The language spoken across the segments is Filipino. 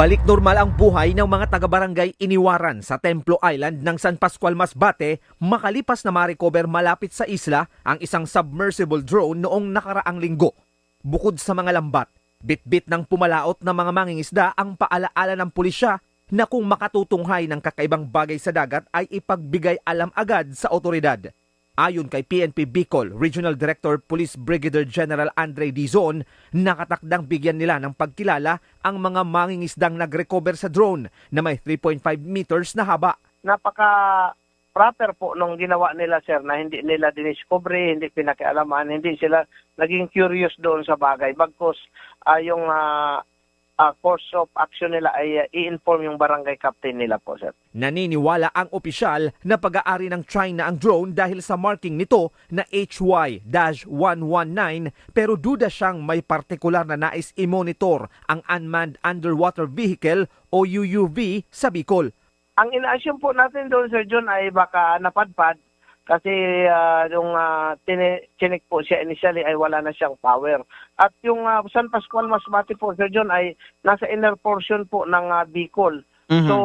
Balik normal ang buhay ng mga taga-barangay Iniwaran sa Templo Island ng San Pascual Masbate makalipas na ma-recover malapit sa isla ang isang submersible drone noong nakaraang linggo. Bukod sa mga lambat, bitbit ng pumalaot ng mga mangingisda ang paalaala ng pulisya na kung makatutunghay ng kakaibang bagay sa dagat ay ipagbigay alam agad sa otoridad. Ayon kay PNP Bicol Regional Director Police Brigadier General Andre Dizon, nakatakdang bigyan nila ng pagkilala ang mga mangingisdang nag-recover sa drone na may 3.5 meters na haba. napaka proper po nung ginawa nila sir na hindi nila diniscovery, hindi pinakialaman, hindi sila naging curious doon sa bagay bagkus ah, yung ah, ah, course of action nila ay ah, i-inform yung barangay captain nila po sir. Naniniwala ang opisyal na pag-aari ng China ang drone dahil sa marking nito na HY-119 pero duda siyang may partikular na nais i-monitor ang Unmanned Underwater Vehicle o UUV sa Bicol. Ang ina-assume po natin doon Sir John ay baka napadpad kasi ah, yung uh, chinek po siya initially ay wala na siyang power. At yung ah, San Pascual Masbate po Sir John ay nasa inner portion po ng ah, Bicol. So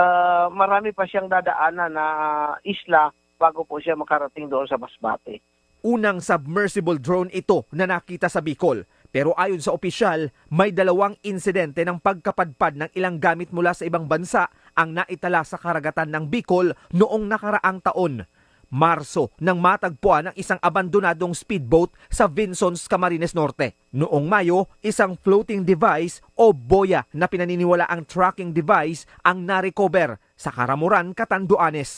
ah, marami pa siyang dadaanan na ah, isla bago po siya makarating doon sa Masbate. Unang submersible drone ito na nakita sa Bicol. Pero ayon sa opisyal, may dalawang insidente ng pagkapadpad ng ilang gamit mula sa ibang bansa ang naitala sa karagatan ng Bicol noong nakaraang taon. Marso nang matagpuan ang isang abandonadong speedboat sa Vinsons, Camarines Norte. Noong Mayo, isang floating device o boya na pinaniniwala ang tracking device ang narecover sa Karamuran, Catanduanes.